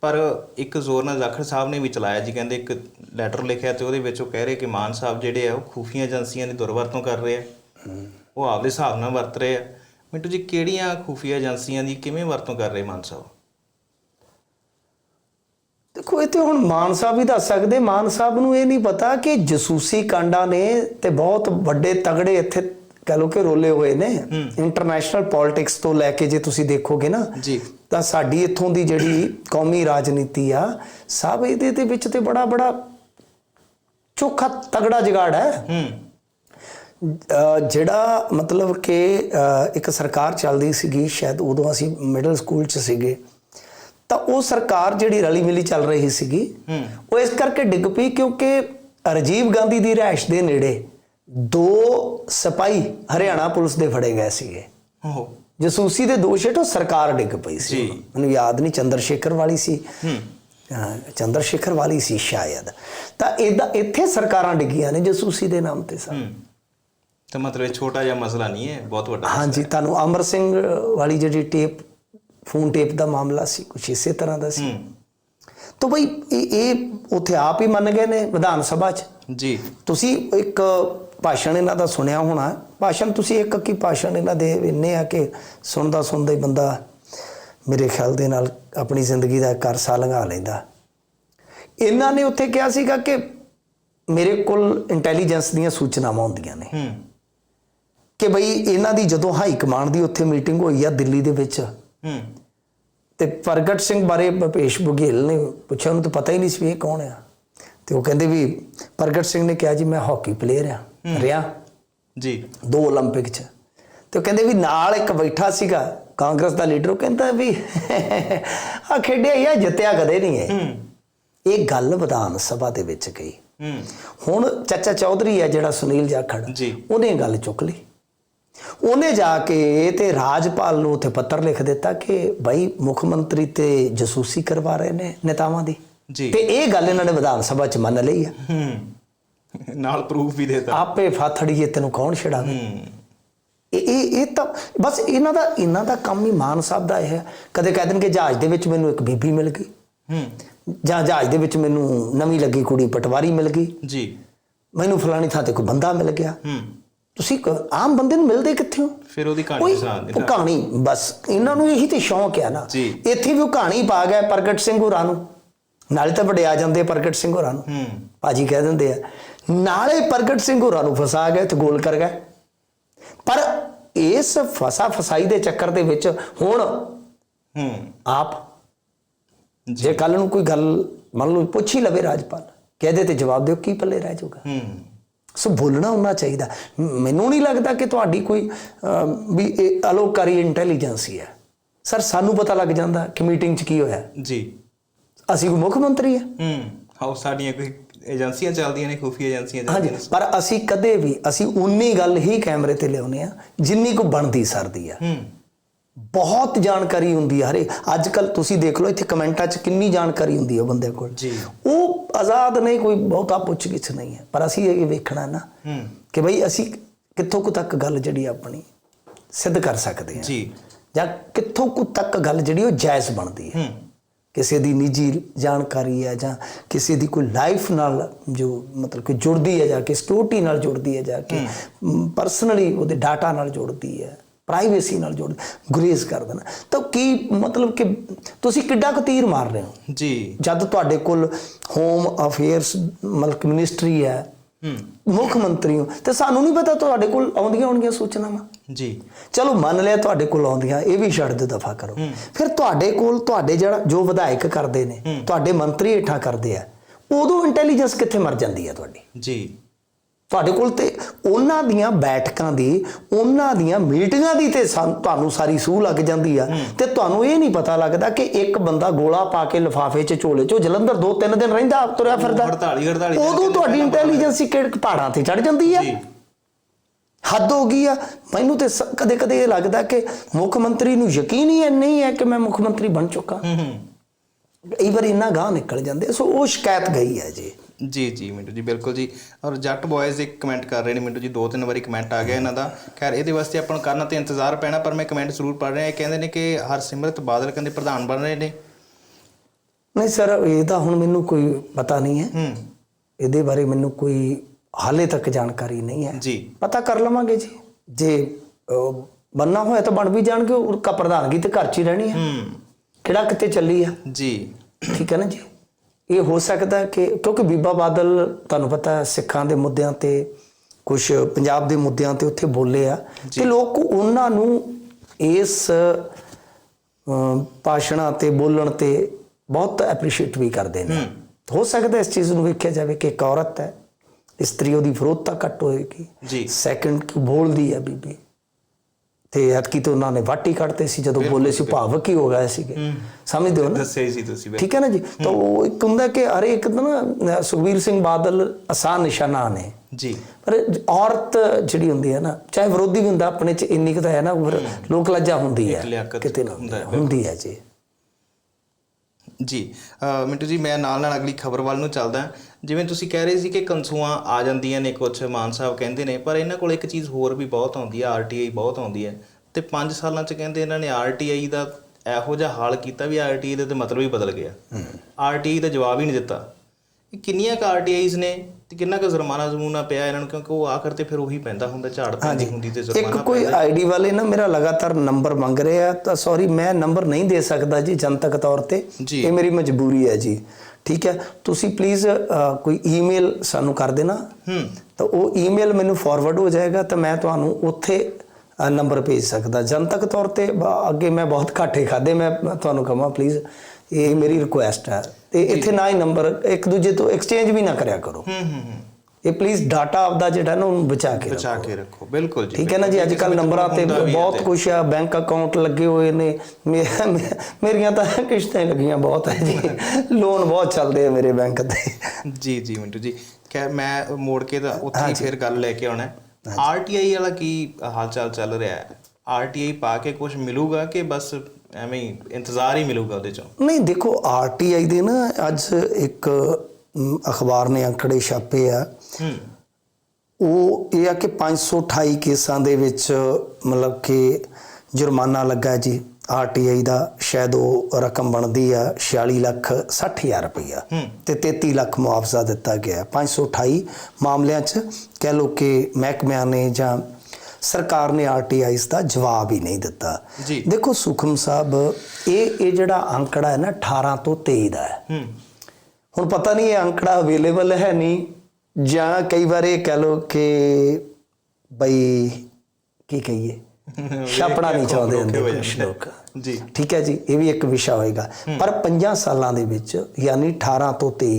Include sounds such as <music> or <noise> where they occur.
ਪਰ ਇੱਕ ਜ਼ੋਰ ਨਾਲ ਜ਼ਾਖਰ ਸਾਹਿਬ ਨੇ ਵੀ ਚਲਾਇਆ ਜੀ, ਕਹਿੰਦੇ ਇੱਕ ਲੈਟਰ ਲਿਖਿਆ ਤੇ ਉਹਦੇ ਵਿੱਚ ਉਹ ਕਹਿ ਰਹੇ ਕਿ ਮਾਨ ਸਾਹਿਬ ਜਿਹੜੇ ਆ, ਉਹ ਖੂਫੀਆ ਏਜੰਸੀਆਂ ਦੀ ਦੁਰਵਰਤੋਂ ਕਰ ਰਹੇ ਆ। ਉਹ ਆਪਦੇ ਹਿਸਾਬ ਨਾਲ ਵਰਤ ਰਹੇ ਆ। ਮਿੰਟੂ ਜੀ, ਕਿਹੜੀਆਂ ਖੂਫੀਆ ਏਜੰਸੀਆਂ ਦੀ ਕਿਵੇਂ ਵਰਤੋਂ ਕਰ ਰਹੇ ਮਾਨ ਸਾਹਿਬ? ਦੇਖੋ, ਇਹ ਤੇ ਹੁਣ ਮਾਨ ਸਾਹਿਬ ਹੀ ਦੱਸ ਸਕਦੇ। ਮਾਨ ਸਾਹਿਬ ਨੂੰ ਇਹ ਨਹੀਂ ਪਤਾ ਕਿ ਜਸੂਸੀ ਕਾਂਡਾਂ ਨੇ ਤੇ ਬਹੁਤ ਵੱਡੇ ਤਗੜੇ ਇੱਥੇ ਕਹ ਲੋ ਕਿ ਰੋਲੇ ਹੋਏ ਨੇ। ਇੰਟਰਨੈਸ਼ਨਲ ਪੋਲਿਟਿਕਸ ਤੋਂ ਲੈ ਕੇ ਜੇ ਤੁਸੀਂ ਦੇਖੋਗੇ ਨਾ ਜੀ। ਤਾਂ ਸਾਡੀ ਇੱਥੋਂ ਦੀ ਜਿਹੜੀ ਕੌਮੀ ਰਾਜਨੀਤੀ ਆ ਸਭ ਇਹਦੇ ਦੇ ਵਿੱਚ ਤੇ ਬੜਾ ਬੜਾ ਚੋਖਾ ਤਗੜਾ ਜਗਾੜ ਹੈ। ਜਿਹੜਾ ਮਤਲਬ ਕਿ ਇੱਕ ਸਰਕਾਰ ਚੱਲਦੀ ਸੀਗੀ ਸ਼ਾਇਦ ਉਦੋਂ ਅਸੀਂ ਮਿਡਲ ਸਕੂਲ 'ਚ ਸੀਗੇ ਤਾਂ ਉਹ ਸਰਕਾਰ ਜਿਹੜੀ ਰਲੀ ਮਿਲੀ ਚੱਲ ਰਹੀ ਸੀਗੀ ਉਹ ਇਸ ਕਰਕੇ ਡਿੱਗ ਪਈ ਕਿਉਂਕਿ ਰਾਜੀਵ ਗਾਂਧੀ ਦੀ ਰਿਹਾਇਸ਼ ਦੇ ਨੇੜੇ ਦੋ ਸਿਪਾਹੀ ਹਰਿਆਣਾ ਪੁਲਿਸ ਦੇ ਫੜੇ ਗਏ ਸੀਗੇ। ਹੋ ਜਸੂਸੀ ਦੇ ਦੋਸ਼ ਹੇਠੋਂ ਸਰਕਾਰ ਡਿੱਗ ਪਈ ਸੀ। ਮੈਨੂੰ ਯਾਦ ਨਹੀਂ ਚੰਦਰ ਸ਼ੇਖਰ ਵਾਲੀ ਸੀ। ਚੰਦਰ ਸ਼ੇਖਰ ਵਾਲੀ ਸੀ ਸ਼ਾਇਦ। ਤਾਂ ਇਦਾਂ ਇੱਥੇ ਸਰਕਾਰਾਂ ਡਿੱਗੀਆਂ ਨੇ ਜਸੂਸੀ ਦੇ ਨਾਮ ਤੇ ਸਰ। ਹੂੰ। ਤਾਂ ਮਤਲਬ ਇਹ ਛੋਟਾ ਜਿਹਾ ਮਸਲਾ ਨਹੀਂ ਹੈ ਬਹੁਤ ਵੱਡਾ ਹਾਂਜੀ ਤੁਹਾਨੂੰ ਅਮਰ ਸਿੰਘ ਵਾਲੀ ਜਿਹੜੀ ਟੇਪ ਫੋਨ ਟੇਪ ਦਾ ਮਾਮਲਾ ਸੀ ਕੁਛ ਇਸੇ ਤਰ੍ਹਾਂ ਦਾ ਸੀ। ਤਾਂ ਬਈ ਇਹ ਇਹ ਉੱਥੇ ਆਪ ਹੀ ਮੰਨ ਗਏ ਨੇ ਵਿਧਾਨ ਸਭਾ 'ਚ। ਜੀ। ਤੁਸੀਂ ਇੱਕ ਭਾਸ਼ਣ ਇਹਨਾਂ ਦਾ ਸੁਣਿਆ ਹੋਣਾ। ਭਾਸ਼ਣ ਤੁਸੀਂ ਇੱਕ ਕੀ ਭਾਸ਼ਣ ਇਹਨਾਂ ਦੇ ਇੰਨੇ ਆ ਕਿ ਸੁਣਦਾ ਸੁਣਦਾ ਹੀ ਬੰਦਾ ਮੇਰੇ ਖਿਆਲ ਦੇ ਨਾਲ ਆਪਣੀ ਜ਼ਿੰਦਗੀ ਦਾ ਇੱਕ ਅਰਸਾ ਲੰਘਾ ਲੈਂਦਾ। ਇਹਨਾਂ ਨੇ ਉੱਥੇ ਕਿਹਾ ਸੀਗਾ ਕਿ ਮੇਰੇ ਕੋਲ ਇੰਟੈਲੀਜੈਂਸ ਦੀਆਂ ਸੂਚਨਾਵਾਂ ਹੁੰਦੀਆਂ ਨੇ। ਹੂੰ। ਕਿ ਬਈ ਇਹਨਾਂ ਦੀ ਜਦੋਂ ਹਾਈ ਕਮਾਂਡ ਦੀ ਉੱਥੇ ਮੀਟਿੰਗ ਹੋਈ ਆ ਦਿੱਲੀ ਦੇ ਵਿੱਚ। ਹੂੰ। ਤੇ ਪ੍ਰਗਟ ਸਿੰਘ ਬਾਰੇ ਭਪੇਸ਼ ਬੁਗੇਲ ਨੇ ਪੁੱਛਿਆ ਉਹਨੂੰ ਤਾਂ ਪਤਾ ਹੀ ਨਹੀਂ ਸੀ ਵੀ ਇਹ ਕੌਣ ਆ ਤੇ ਉਹ ਕਹਿੰਦੇ ਵੀ ਪ੍ਰਗਟ ਸਿੰਘ ਨੇ ਕਿਹਾ ਜੀ ਮੈਂ ਹਾਕੀ ਪਲੇਅਰ ਆ ਰਿਹਾ ਜੀ ਦੋ 올림픽 ਚ ਤੇ ਉਹ ਕਹਿੰਦੇ ਵੀ ਨਾਲ ਇੱਕ ਬੈਠਾ ਸੀਗਾ ਕਾਂਗਰਸ ਦਾ ਲੀਡਰ ਉਹ ਕਹਿੰਦਾ ਵੀ ਆ ਖੇਡਿਆ ਹੀ ਆ ਜਿੱਤਿਆ ਕਦੇ ਨਹੀਂ ਹੈ ਹੂੰ ਇਹ ਗੱਲ ਵਿਧਾਨ ਸਭਾ ਦੇ ਵਿੱਚ ਗਈ ਹੂੰ ਹੁਣ ਚਾਚਾ ਚੌਧਰੀ ਹੈ ਜਿਹੜਾ ਸੁਨੀਲ ਜਾਖੜ ਜੀ। ਉਹਨੇ ਇਹ ਗੱਲ ਚੁੱਕ ਲਈ ਉਹਨੇ ਜਾ ਕੇ ਤੇ ਰਾਜਪਾਲ ਨੂੰ ਉੱਥੇ ਪੱਤਰ ਲਿਖ ਦਿੱਤਾ ਕਿ ਭਾਈ ਮੁੱਖ ਮੰਤਰੀ ਤੇ ਜਸੂਸੀ ਕਰਵਾ ਰਹੇ ਨੇ ਨੇਤਾਵਾਂ ਦੀ। ਜੀ। ਤੇ ਇਹ ਗੱਲ ਇਹਨਾਂ ਨੇ ਵਿਧਾਨ ਸਭਾ 'ਚ ਮੰਨ ਲਈ ਆ। ਹੂੰ। ਨਾਲ ਪ੍ਰੂਫ ਵੀ ਦੇਤਾ। ਆਪੇ ਫਾਥੜੀਏ ਤੈਨੂੰ ਕੌਣ ਛਡਾਵੇ ਹੂੰ। ਇਹ ਇਹ ਤਾਂ ਬਸ ਇਹਨਾਂ ਦਾ ਇਹਨਾਂ ਦਾ ਕੰਮ ਹੀ ਮਾਨ ਸਾਹਿਬ ਦਾ ਇਹ ਹੈ ਕਦੇ ਕਹਿ ਦੇਣਗੇ ਜਹਾਜ਼ ਦੇ ਵਿੱਚ ਮੈਨੂੰ ਇੱਕ ਬੀਬੀ ਮਿਲ ਗਈ। ਹੂੰ। ਜਾਂ ਜਹਾਜ਼ ਦੇ ਵਿੱਚ ਮੈਨੂੰ ਨਵੀਂ ਲੱਗੀ ਕੁੜੀ ਪਟਵਾਰੀ ਮਿਲ ਗਈ। ਜੀ। ਮੈਨੂੰ ਫਲਾਣੀ ਥਾਂ ਤੇ ਕੋਈ ਬੰਦਾ ਮਿਲ ਗਿਆ। ਹੂੰ। ਤੁਸੀਂ ਆਮ ਬੰਦੇ ਨੂੰ ਮਿਲਦੇ ਕਿੱਥੇ ਹੋ? ਫਿਰ ਉਹਦੀ ਕਹਾਣੀ ਸੁਣਾ ਉਹ ਦਿੰਦਾ ਕਹਾਣੀ ਬਸ ਇਹਨਾਂ ਨੂੰ ਇਹੀ ਤੇ ਸ਼ੌਂਕ ਹੈ ਨਾ। ਇੱਥੇ ਵੀ ਉਹ ਕਹਾਣੀ ਪਾ ਗਿਆ ਪ੍ਰਗਟ ਸਿੰਘ ਹੋਰਾਂ ਨੂੰ। ਨਾਲੇ ਤਾਂ ਵੱਡੇ ਆ ਜਾਂਦੇ ਪ੍ਰਗਟ ਸਿੰਘ ਹੋਰਾਂ ਨੂੰ। ਹੂੰ। ਭਾਜੀ ਕਹਿ ਦਿੰਦੇ ਆ ਨਾਲੇ ਪ੍ਰਗਟ ਸਿੰਘ ਹੋਰਾਂ ਨੂੰ ਫਸਾ ਗਏ ਤੇ ਗੋਲ ਕਰ ਗਏ ਪਰ ਇਸ ਫਸਾ ਫਸਾਈ ਦੇ ਚੱਕਰ ਦੇ ਵਿੱਚ ਹੁਣ ਹੂੰ। ਆਪ ਜੇ। ਕੱਲ ਨੂੰ ਕੋਈ ਗੱਲ ਮੰਨ ਲਓ ਪੁੱਛ ਹੀ ਲਵੇ ਰਾਜਪਾਲ ਕਹਦੇ ਤੇ ਜਵਾਬ ਦਿਓ ਕੀ ਪੱਲੇ ਰਹਿ ਜਾਊਗਾ? ਹੂੰ। ਸੋ ਬੋਲਣਾ ਹੋਣਾ ਚਾਹੀਦਾ। ਮੈਨੂੰ ਨਹੀਂ ਲੱਗਦਾ ਕਿ ਤੁਹਾਡੀ ਕੋਈ ਵੀ ਇਹ ਅਲੋਕਾਰੀ ਇੰਟੈਲੀਜੈਂਸੀ ਹੈ ਸਰ ਸਾਨੂੰ ਪਤਾ ਲੱਗ ਜਾਂਦਾ ਕਿ ਮੀਟਿੰਗ 'ਚ ਕੀ ਹੋਇਆ। ਜੀ। ਅਸੀਂ ਕੋਈ ਮੁੱਖ ਮੰਤਰੀ ਹੈ। ਹੂੰ ਹਾਉ ਸਾਡੀਆਂ ਕੋਈ ਏਜੰਸੀਆਂ ਚੱਲਦੀਆਂ ਨੇ ਖੁਫੀਆ ਏਜੰਸੀਆਂ ਹਾਂਜੀ ਚੱਲਦੀਆਂ ਨੇ। ਪਰ ਅਸੀਂ ਕਦੇ ਵੀ ਅਸੀਂ ਉਨੀ ਗੱਲ ਹੀ ਕੈਮਰੇ ਤੇ ਲਿਆਉਨੇ ਆ ਜਿੰਨੀ ਕੋ ਬਣਦੀ ਸਰਦੀ ਆ। ਹੂੰ। ਬਹੁਤ ਜਾਣਕਾਰੀ ਹੁੰਦੀ ਆ ਹਰੇ ਅੱਜ ਕੱਲ ਤੁਸੀਂ ਦੇਖ ਲਓ ਇੱਥੇ ਕਮੈਂਟਾਂ 'ਚ ਕਿੰਨੀ ਜਾਣਕਾਰੀ ਹੁੰਦੀ ਆ ਬੰਦੇ ਕੋਲ। ਜੀ। ਉਹ ਆਜ਼ਾਦ ਨਹੀਂ ਕੋਈ ਬਹੁਤਾ ਪੁੱਛ ਗਿੱਛ ਨਹੀਂ ਹੈ। ਪਰ ਅਸੀਂ ਇਹ ਵੇਖਣਾ ਨਾ ਕਿ ਭਈ ਅਸੀਂ ਕਿੱਥੋਂ ਕੁ ਤੱਕ ਗੱਲ ਜਿਹੜੀ ਆਪਣੀ ਸਿੱਧ ਕਰ ਸਕਦੇ ਹਾਂ। ਜੀ। ਜਾਂ ਕਿੱਥੋਂ ਕੁ ਤੱਕ ਗੱਲ ਜਿਹੜੀ ਉਹ ਜਾਇਜ਼ ਬਣਦੀ ਹੈ। ਕਿਸੇ ਦੀ ਨਿੱਜੀ ਜਾਣਕਾਰੀ ਹੈ ਜਾਂ ਕਿਸੇ ਦੀ ਕੋਈ ਲਾਈਫ ਨਾਲ ਜੋ ਮਤਲਬ ਕਿ ਜੁੜਦੀ ਹੈ ਜਾਂ ਕਿ ਸਿਕਿਉਰਿਟੀ ਨਾਲ ਜੁੜਦੀ ਹੈ ਜਾਂ ਕਿ ਪਰਸਨਲੀ ਉਹਦੇ ਡਾਟਾ ਨਾਲ ਜੁੜਦੀ ਹੈ। ਪ੍ਰਾਈਵੇਸੀ ਨਾਲ ਜੁੜ ਗੁਰੇਜ਼ ਕਰ ਦੇਣਾ। ਤਾਂ ਕੀ ਮਤਲਬ ਕਿ ਤੁਸੀਂ ਕਿੱਡਾ ਕੁ ਤੀਰ ਮਾਰ ਰਹੇ ਹੋ? ਜੀ। ਜਦ ਤੁਹਾਡੇ ਕੋਲ ਹੋਮ ਅਫੇਅਰਸ ਮਤਲਬ ਮਿਨਿਸਟਰੀ ਹੈ ਮੁੱਖ ਮੰਤਰੀ ਹੋ ਤੇ ਸਾਨੂੰ ਨਹੀਂ ਪਤਾ ਤੁਹਾਡੇ ਕੋਲ ਆਉਂਦੀਆਂ ਹੋਣਗੀਆਂ ਸੂਚਨਾਵਾਂ। ਜੀ। ਚਲੋ ਮੰਨ ਲਿਆ ਤੁਹਾਡੇ ਕੋਲ ਆਉਂਦੀਆਂ ਇਹ ਵੀ ਛੱਡ ਦਿਓ ਦਫਾ ਕਰੋ। ਫਿਰ ਤੁਹਾਡੇ ਕੋਲ ਤੁਹਾਡੇ ਜਿਹੜਾ ਜੋ ਵਿਧਾਇਕ ਕਰਦੇ ਨੇ ਤੁਹਾਡੇ ਮੰਤਰੀ ਹੇਠਾਂ ਕਰਦੇ ਆ ਉਦੋਂ ਇੰਟੈਲੀਜੈਂਸ ਕਿੱਥੇ ਮਰ ਜਾਂਦੀ ਹੈ ਤੁਹਾਡੀ? ਜੀ। ਤੁਹਾਡੇ ਕੋਲ ਤੇ ਉਹਨਾਂ ਦੀਆਂ ਬੈਠਕਾਂ ਦੀ ਉਹਨਾਂ ਦੀਆਂ ਮੀਟਿੰਗਾਂ ਦੀ ਤੇ ਤੁਹਾਨੂੰ ਸਾਰੀ ਸੂਹ ਲੱਗ ਜਾਂਦੀ ਆ। ਤੇ ਤੁਹਾਨੂੰ ਇਹ ਨਹੀਂ ਪਤਾ ਲੱਗਦਾ ਕਿ ਇੱਕ ਬੰਦਾ ਗੋਲਾ ਪਾ ਕੇ ਲਿਫਾਫੇ 'ਚ ਝੋਲੇ 'ਚ ਜਲੰਧਰ ਦੋ ਤਿੰਨ ਦਿਨ ਰਹਿੰਦਾ ਤੁਰਿਆ ਫਿਰਦਾ। ਉਦੋਂ ਤੁਹਾਡੀ ਇੰਟੈਲੀਜੈਂਸ ਕਿਹੜੇ ਪਹਾੜਾਂ ਤੇ ਚੜ ਜਾਂਦੀ ਆ? ਹੱਦ ਹੋ ਗਈ ਆ। ਮੈਨੂੰ ਤੇ ਕਦੇ ਕਦੇ ਇਹ ਲੱਗਦਾ ਕਿ ਮੁੱਖ ਮੰਤਰੀ ਨੂੰ ਯਕੀਨ ਹੀ ਨਹੀਂ ਹੈ ਕਿ ਮੈਂ ਮੁੱਖ ਮੰਤਰੀ ਬਣ ਚੁੱਕਾ। ਹੂੰ ਹੂੰ। ਕਈ ਵਾਰ ਇੰਨਾ ਗਾਹ ਨਿਕਲ ਜਾਂਦੇ ਸੋ ਉਹ ਸ਼ਿਕਾਇਤ ਗਈ ਹੈ ਜੀ। ਜੀ ਜੀ ਮਿੰਟੂ ਜੀ ਬਿਲਕੁਲ ਜੀ। ਔਰ ਜੱਟ ਬॉयਜ਼ ਇੱਕ ਕਮੈਂਟ ਕਰ ਰਹੇ ਨੇ ਮਿੰਟੂ ਜੀ ਦੋ ਤਿੰਨ ਵਾਰੀ ਕਮੈਂਟ ਆ ਗਿਆ ਇਹਨਾਂ ਦਾ। ਖੈਰ ਇਹਦੇ ਵਾਸਤੇ ਆਪਾਂ ਨੂੰ ਕਰਨਾ ਤੇ ਇੰਤਜ਼ਾਰ ਪੈਣਾ ਪਰ ਮੈਂ ਕਮੈਂਟ ਜ਼ਰੂਰ ਪੜ੍ਹ ਰਿਹਾ। ਇਹ ਕਹਿੰਦੇ ਨੇ ਕਿ ਹਰਸਿਮਰਤ ਬਾਦਲ ਕਹਿੰਦੇ ਪ੍ਰਧਾਨ ਬਣ ਰਹੇ ਨੇ। ਨਹੀਂ ਸਰ ਇਹ ਤਾਂ ਹੁਣ ਮੈਨੂੰ ਕੋਈ ਪਤਾ ਨਹੀਂ ਹੈ। ਹੂੰ। ਇਹਦੇ ਬਾਰੇ ਮੈਨੂੰ ਕੋਈ ਹਾਲੇ ਤੱਕ ਜਾਣਕਾਰੀ ਨਹੀਂ ਹੈ। ਜੀ। ਪਤਾ ਕਰ ਲਵਾਂਗੇ ਜੀ। ਜੇ ਬੰਨਾ ਹੋਇਆ ਤਾਂ ਬਣ ਵੀ ਜਾਣਗੇ ਉਹ ਕਾ ਪ੍ਰਧਾਨਗੀ ਤੇ ਘਰ 'ਚ ਹੀ ਰਹਿਣੀ ਹੈ। ਹੂੰ। ਕਿਹੜਾ ਕਿਤੇ ਚੱਲੀ ਆ। ਜੀ। ਠੀਕ ਹੈ ਨਾ ਜੀ? ਇਹ ਹੋ ਸਕਦਾ ਕਿ ਕਿਉਂਕਿ ਬੀਬਾ ਬਾਦਲ ਤੁਹਾਨੂੰ ਪਤਾ ਹੈ ਸਿੱਖਾਂ ਦੇ ਮੁੱਦਿਆਂ ਤੇ ਕੁਝ ਪੰਜਾਬ ਦੇ ਮੁੱਦਿਆਂ ਤੇ ਉੱਥੇ ਬੋਲੇ ਆ। ਤੇ ਲੋਕ ਉਹਨਾਂ ਨੂੰ ਇਸ ਭਾਸ਼ਣਾਂ ਤੇ ਬੋਲਣ ਤੇ ਬਹੁਤ ਐਪਰੀਸ਼ੀਏਟ ਵੀ ਕਰਦੇ ਨੇ। ਹੋ। ਸਕਦਾ ਇਸ ਚੀਜ਼ ਨੂੰ ਵੇਖਿਆ ਜਾਵੇ ਕਿ ਇੱਕ ਔਰਤ ਹੈ ਇਸਤਰੀ ਉਹਦੀ ਵਿਰੋਧਤਾ ਘੱਟ ਹੋਏਗੀ। ਜੀ। ਸੈਕੰਡ ਕਿ ਬੋਲਦੀ ਹੈ ਬੀਬੀ। ਤੇ ਐਤਕੀ ਤਾਂ ਉਹਨਾਂ ਨੇ ਵਾਟੀ ਕੱਢਤੇ ਸੀ ਜਦੋਂ ਬੋਲੇ ਸੀ ਭਾਵਕ ਹੀ ਹੋ ਗਏ ਸੀਗੇ। ਸਮਝਦੇ ਹੋ ਨਾ? ਦੱਸਿਆ ਹੀ ਸੀ ਤੁਸੀਂ ਠੀਕ ਹੈ ਨਾ ਜੀ? ਤਾਂ ਉਹ ਇੱਕ ਹੁੰਦਾ ਕਿ ਹਰੇ ਇੱਕ ਤਾਂ ਨਾ ਸੁਖਬੀਰ ਸਿੰਘ ਬਾਦਲ ਆਸਾਨ ਨਿਸ਼ਾਨਾ ਨੇ। ਜੀ। ਪਰ ਔਰਤ ਜਿਹੜੀ ਹੁੰਦੀ ਹੈ ਨਾ ਚਾਹੇ ਵਿਰੋਧੀ ਵੀ ਹੁੰਦਾ ਆਪਣੇ ਚ ਇੰਨੀ ਕੁ ਤਾਂ ਹੈ ਨਾ ਲੋਕ ਲੱਜਾ ਹੁੰਦੀ ਹੈ ਕਿਤੇ ਨਾ ਹੁੰਦੀ ਹੈ ਜੀ। ਜੀ ਮਿੰਟੂ ਜੀ ਮੈਂ ਨਾਲ ਨਾਲ ਅਗਲੀ ਖਬਰ ਵੱਲ ਨੂੰ ਚੱਲਦਾ। ਜਿਵੇਂ ਤੁਸੀਂ ਕਹਿ ਰਹੇ ਸੀ ਕਿ ਕੰਸੂਆਂ ਆ ਜਾਂਦੀਆਂ ਨੇ ਕੁਝ ਮਾਨ ਸਾਹਿਬ ਕਹਿੰਦੇ ਨੇ ਪਰ ਇਹਨਾਂ ਕੋਲ ਇੱਕ ਚੀਜ਼ ਹੋਰ ਵੀ ਬਹੁਤ ਆਉਂਦੀ ਹੈ ਆਰਟੀਆਈ ਬਹੁਤ ਆਉਂਦੀ ਹੈ। ਤੇ 5 ਸਾਲਾਂ ਚ ਕਹਿੰਦੇ ਇਹਨਾਂ ਨੇ ਆਰਟੀਆਈ ਦਾ ਇਹੋ ਜਿਹਾ ਹਾਲ ਕੀਤਾ ਵੀ ਆਰਟੀਆਈ ਦਾ ਤੇ ਮਤਲਬ ਹੀ ਬਦਲ ਗਿਆ। ਆਰਟੀਆਈ ਦਾ ਜਵਾਬ ਹੀ ਨਹੀਂ ਦਿੱਤਾ। ਕਿੰਨੀਆਂ ਕ ਆਰਟੀਆਈਜ਼ ਨੇ ਤੇ ਕਿੰਨਾ ਕ ਜ਼ੁਰਮਾਨਾ ਜ਼ਮੂਨਾ ਪਿਆ ਇਹਨਾਂ ਨੂੰ? ਕਿਉਂਕਿ ਉਹ ਆਖਰ ਤੇ ਫਿਰ ਉਹੀ ਪੈਂਦਾ ਹੁੰਦਾ ਝਾੜ ਪੈਂਦੀ ਹੁੰਦੀ ਤੇ ਇੱਕ ਜ਼ੁਰਮਾਨਾ ਕੋਈ ਆਈਡੀ ਵਾਲੇ ਨਾ ਮੇਰਾ ਲਗਾਤਾਰ ਨੰਬਰ ਮੰਗ ਰਹੇ ਆ ਤਾਂ ਸੌਰੀ ਮੈਂ ਨੰਬਰ ਨਹੀਂ ਦੇ ਸਕਦਾ ਜੀ ਜਨਤਕ ਤੌਰ ਤੇ। ਇਹ ਮੇਰੀ ਮਜਬੂਰੀ ਹੈ ਜੀ। ਠੀਕ ਹੈ? ਤੁਸੀਂ ਪਲੀਜ਼ ਕੋਈ ਈਮੇਲ ਸਾਨੂੰ ਕਰ ਦੇਣਾ। ਹੂੰ। ਤਾਂ ਉਹ ਈਮੇਲ ਮੈਨੂੰ ਫਾਰਵਰਡ ਹੋ ਜਾਏਗਾ ਤਾਂ ਮੈਂ ਤੁਹਾਨੂੰ ਉੱਥੇ ਨੰਬਰ ਭੇਜ ਸਕਦਾ। ਜਨਤਕ ਤੌਰ ਤੇ ਅੱਗੇ ਮੈਂ ਬਹੁਤ ਘਾਟੇ ਖਾਦੇ ਮੈਂ ਤੁਹਾਨੂੰ ਕਹਾਂ ਪਲੀਜ਼ ਇਹ ਮੇਰੀ ਰਿਕੁਐਸਟ ਹੈ। ਤੇ ਇੱਥੇ ਨਾ ਹੀ ਨੰਬਰ ਇੱਕ ਦੂਜੇ ਤੋਂ ਐਕਸਚੇਂਜ ਵੀ ਨਾ ਕਰਿਆ ਕਰੋ। ਹੂੰ ਹੂੰ ਹੂੰ। ਇਹ ਪਲੀਜ਼ ਡਾਟਾ ਆਪਦਾ ਜਿਹੜਾ ਨਾ ਉਹਨੂੰ ਬਚਾ ਕੇ ਬਚਾ ਕੇ ਰੱਖੋ ਬਿਲਕੁਲ ਜੀ ਠੀਕ ਹੈ ਨਾ ਜੀ ਅੱਜ ਕੱਲ ਨੰਬਰਾਂ ਤੇ ਬਹੁਤ ਕੁਝ ਆ ਬੈਂਕ ਅਕਾਊਂਟ ਲੱਗੇ ਹੋਏ ਨੇ। ਮੇਰੀਆਂ ਤਾਂ ਕਿਸ਼ਤਾਂ ਲੱਗੀਆਂ ਬਹੁਤ ਹੈ ਜੀ। ਲੋਨ ਬਹੁਤ ਚੱਲਦੇ ਆ ਮੇਰੇ ਬੈਂਕ ਤੇ। ਜੀ ਜੀ ਮਿੰਟੂ ਜੀ। ਕਿ ਮੈਂ ਮੋੜ ਕੇ ਤਾਂ ਉੱਥੇ ਹੀ ਫਿਰ ਗੱਲ ਲੈ ਕੇ ਆਉਣਾ ਆਰਟੀਆਈ ਵਾਲਾ ਕੀ ਹਾਲ ਚਾਲ ਚੱਲ ਰਿਹਾ ਹੈ? ਆਰਟੀਆਈ ਪਾ ਕੇ ਕੁਝ ਮਿਲੂਗਾ ਕਿ ਬਸ ਐਵੇਂ ਹੀ ਇੰਤਜ਼ਾਰ ਹੀ ਮਿਲੂਗਾ ਉਹਦੇ ਚੋਂ। ਨਹੀਂ ਦੇਖੋ ਆਰਟੀਆਈ ਦੇ ਨਾ ਅੱਜ ਇੱਕ ਅਖਬਾਰ ਨੇ ਅੰਕੜੇ ਛਾਪੇ ਆ। ਉਹ ਇਹ ਆ ਕਿ 528 ਕੇਸਾਂ ਦੇ ਵਿੱਚ ਮਤਲਬ ਕਿ ਜੁਰਮਾਨਾ ਲੱਗਾ ਜੀ। ਆਰਟੀਆਈ ਦਾ ਸ਼ਾਇਦ ਉਹ ਰਕਮ ਬਣਦੀ ਆ 46 ਲੱਖ 60 ਹਜ਼ਾਰ ਰੁਪਈਆ। ਤੇ 33 ਲੱਖ ਮੁਆਵਜ਼ਾ ਦਿੱਤਾ ਗਿਆ। 528 ਮਾਮਲਿਆਂ 'ਚ ਕਹਿ ਲੋ ਕਿ ਮਹਿਕਮਿਆਂ ਨੇ ਜਾਂ ਸਰਕਾਰ ਨੇ ਆਰਟੀਆਈਸ ਦਾ ਜਵਾਬ ਹੀ ਨਹੀਂ ਦਿੱਤਾ। ਦੇਖੋ ਸੁਖਮ ਸਾਹਿਬ ਇਹ ਇਹ ਜਿਹੜਾ ਅੰਕੜਾ ਹੈ ਨਾ 18 ਤੋਂ 23 ਦਾ ਹੂੰ। ਹੁਣ ਪਤਾ ਨਹੀਂ ਇਹ ਅੰਕੜਾ ਅਵੇਲੇਬਲ ਹੈ ਨਹੀਂ ਜਾਂ ਕਈ ਵਾਰ ਇਹ ਕਹਿ ਲੋ ਕਿ ਬਈ ਕੀ ਕਹੀਏ? <laughs> ਛਾਪਣਾ ਨਹੀਂ ਚਾਹੁੰਦੇ ਹੁੰਦੇ ਕੁਝ ਲੋਕ। ਜੀ। ਠੀਕ ਹੈ ਜੀ ਇਹ ਵੀ ਇੱਕ ਵਿਸ਼ਾ ਹੋਏਗਾ। ਪਰ 5 ਸਾਲਾਂ ਦੇ ਵਿੱਚ ਯਾਨੀ 18 ਤੋਂ 23